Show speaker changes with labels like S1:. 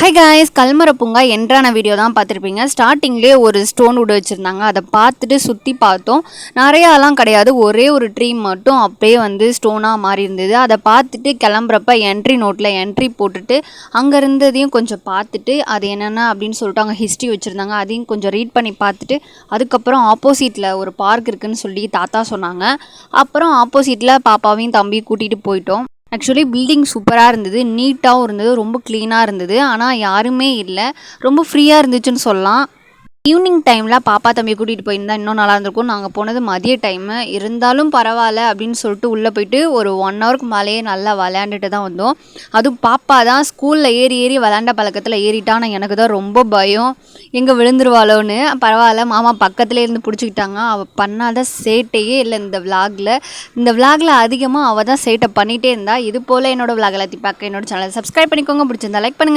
S1: High guys கல்மர பூங்கா என்றான video தான் பார்த்துருப்பீங்க. ஸ்டார்டிங்லேயே ஒரு ஸ்டோன் விட வச்சுருந்தாங்க. அதை பார்த்துட்டு சுற்றி பார்த்தோம். நிறையாலாம் கிடையாது. ஒரே ஒரு ட்ரீ மட்டும் அப்படியே வந்து ஸ்டோனாக மாறி இருந்தது. அதை பார்த்துட்டு கிளம்புறப்ப என்ட்ரி நோட்டில் என்ட்ரி போட்டுட்டு அங்கே இருந்ததையும் கொஞ்சம் பார்த்துட்டு அது என்னென்ன அப்படின்னு சொல்லிட்டு அங்கே ஹிஸ்ட்ரி வச்சுருந்தாங்க. அதையும் கொஞ்சம் ரீட் பண்ணி பார்த்துட்டு அதுக்கப்புறம் ஆப்போசிட்டில் ஒரு பார்க் இருக்குதுன்னு சொல்லி தாத்தா சொன்னாங்க. அப்புறம் ஆப்போசிட்டில் பாப்பாவையும் தம்பியும் கூட்டிகிட்டு போயிட்டோம். ஆக்சுவலி பில்டிங் சூப்பராக இருந்தது நீட்டாகவும் இருந்தது ரொம்ப க்ளீனாக இருந்தது. ஆனால் யாருமே இல்லை. ரொம்ப ஃப்ரீயாக இருந்துச்சுன்னு சொல்லலாம். ஈவினிங் டைமில் பாப்பா தம்பி கூட்டிகிட்டு போயிருந்தா இன்னும் நல்லா இருந்திருக்கும் நாங்கள் போனது மதிய டைமு இருந்தாலும் பரவாயில்ல அப்படின்னு சொல்லிட்டு உள்ளே போயிட்டு ஒரு ஒன் ஹவருக்கு மேலேயே நல்லா விளையாண்டுட்டு தான் வந்தோம். அதுவும் பாப்பா தான் ஸ்கூலில் ஏறி ஏறி விளையாண்ட பழக்கத்தில் ஏறிட்டா ஆனால் எனக்கு தான் ரொம்ப பயம். எங்கே விழுந்துருவாளோன்னு. பரவாயில்ல மாமா பக்கத்துலேயே இருந்து பிடிச்சிக்கிட்டாங்க. அவள் பண்ணாத சேட்டையே இல்லை இந்த விளாகில் இந்த விளாகில் அதிகமாக அவள் தான் சேட்டை பண்ணிகிட்டே இருந்தா. இது போல் என்னோடய விலாக் எல்லாத்தையும் பார்க்க என்னோட சேனலை சப்ஸ்கிரைப் பண்ணிக்கோங்க. பிடிச்சிருந்தா லைக் பண்ணுங்கள்